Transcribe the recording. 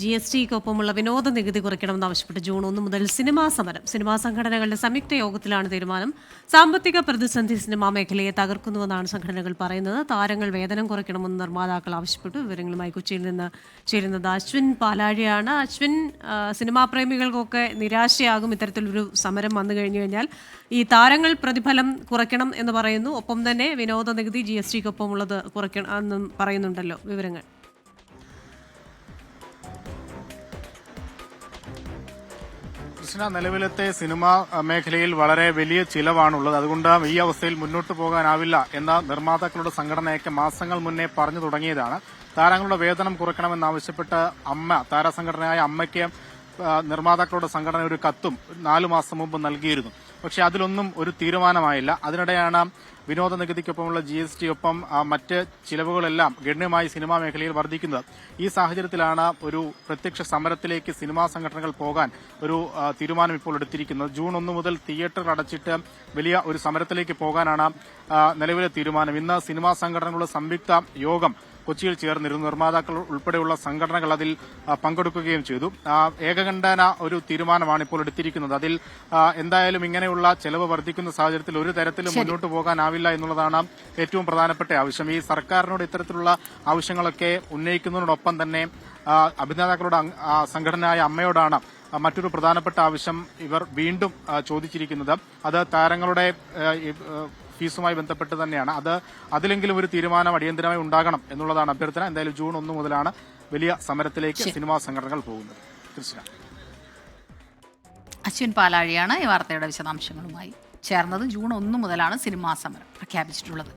G S ടിക്കൊപ്പമുള്ള വിനോദ നികുതി കുറയ്ക്കണമെന്നാവശ്യപ്പെട്ട് June ഒന്ന് മുതൽ സിനിമാ സമരം. സിനിമാ സംഘടനകളുടെ സംയുക്ത യോഗത്തിലാണ് തീരുമാനം. സാമ്പത്തിക പ്രതിസന്ധി സിനിമാ മേഖലയെ തകർക്കുന്നുവെന്നാണ് സംഘടനകൾ പറയുന്നത്. താരങ്ങൾ വേതനം കുറയ്ക്കണമെന്ന് നിർമ്മാതാക്കൾ ആവശ്യപ്പെട്ടു. വിവരങ്ങളുമായി കൊച്ചിയിൽ നിന്ന് ചേരുന്നത് അശ്വിൻ പാലാഴിയാണ്. അശ്വിൻ സിനിമാ പ്രേമികൾക്കൊക്കെ നിരാശയാകും ഇത്തരത്തിലൊരു സമരം വന്നു കഴിഞ്ഞു കഴിഞ്ഞാൽ. ഈ താരങ്ങൾ പ്രതിഫലം കുറയ്ക്കണം എന്ന് പറയുന്നു. ഒപ്പം തന്നെ വിനോദ നികുതി ജി എസ് ടിക്കൊപ്പമുള്ളത് കുറയ്ക്കണം എന്നും പറയുന്നുണ്ടല്ലോ. വിവരങ്ങൾ. കൃഷ്ണ നിലവിലത്തെ സിനിമാ മേഖലയിൽ വളരെ വലിയ ചിലവാണുള്ളത്. അതുകൊണ്ട് ഈ അവസ്ഥയിൽ മുന്നോട്ട് പോകാനാവില്ല എന്ന നിർമ്മാതാക്കളുടെ സംഘടനയൊക്കെ മാസങ്ങൾ മുന്നേ പറഞ്ഞു തുടങ്ങിയതാണ്. താരങ്ങളുടെ വേതനം കുറയ്ക്കണമെന്നാവശ്യപ്പെട്ട് അമ്മ താരസംഘടനയായ അമ്മയ്ക്ക് നിർമ്മാതാക്കളുടെ സംഘടന ഒരു കത്തും നാലു മാസം മുമ്പ് നൽകിയിരുന്നു. പക്ഷെ അതിലൊന്നും ഒരു തീരുമാനമായില്ല. അതിനിടെയാണ് വിനോദ നികുതിക്കൊപ്പമുള്ള ജി എസ് ടി ഒപ്പം മറ്റ് ചിലവുകളെല്ലാം ഗണ്യമായി സിനിമാ മേഖലയിൽ വർദ്ധിക്കുന്നത്. ഈ സാഹചര്യത്തിലാണ് ഒരു പ്രത്യക്ഷ സമരത്തിലേക്ക് സിനിമാ സംഘടനകൾ പോകാൻ ഒരു തീരുമാനം ഇപ്പോൾ എടുത്തിരിക്കുന്നത്. ജൂൺ ഒന്ന് മുതൽ തിയേറ്റർ അടച്ചിട്ട് വലിയ ഒരു സമരത്തിലേക്ക് പോകാനാണ് നിലവിലെ തീരുമാനം. ഇന്ന് സിനിമാ സംഘടനകളുടെ സംയുക്ത യോഗം കൊച്ചിയിൽ ചേർന്നിരുന്നു. നിർമ്മാതാക്കൾ ഉൾപ്പെടെയുള്ള സംഘടനകൾ അതിൽ പങ്കെടുക്കുകയും ചെയ്തു. ഏകകണ്ഠന ഒരു തീരുമാനമാണ് ഇപ്പോൾ എടുത്തിരിക്കുന്നത്. അതിൽ എന്തായാലും ഇങ്ങനെയുള്ള ചെലവ് വർദ്ധിക്കുന്ന സാഹചര്യത്തിൽ ഒരു തരത്തിലും മുന്നോട്ട് പോകാനാവില്ല എന്നുള്ളതാണ് ഏറ്റവും പ്രധാനപ്പെട്ട ആവശ്യം. ഈ സർക്കാരിനോട് ഇത്തരത്തിലുള്ള ആവശ്യങ്ങളൊക്കെ ഉന്നയിക്കുന്നതിനോടൊപ്പം തന്നെ അഭിനേതാക്കളുടെ സംഘടനയായ അമ്മയോടാണ് മറ്റൊരു പ്രധാനപ്പെട്ട ആവശ്യം ഇവർ വീണ്ടും ചോദിച്ചിരിക്കുന്നത്. അത് താരങ്ങളുടെ ഫീസുമായി ബന്ധപ്പെട്ട് തന്നെയാണ്. അത് അതിലെങ്കിലും ഒരു തീരുമാനം അടിയന്തരമായി ഉണ്ടാകണം എന്നുള്ളതാണ് അഭ്യർത്ഥന. എന്തായാലും ജൂൺ ഒന്ന് മുതലാണ് വലിയ സമരത്തിലേക്ക് സിനിമാ സംഘടനകൾ പോകുന്നത്. കൃഷ്ണ. അശ്വിൻ പാലാഴിയാണ് ഈ വാർത്തയുടെ വിശദാംശങ്ങളുമായി ചേർന്നത്. ജൂൺ ഒന്ന് മുതലാണ് സിനിമാ സമരം പ്രഖ്യാപിച്ചിട്ടുള്ളത്.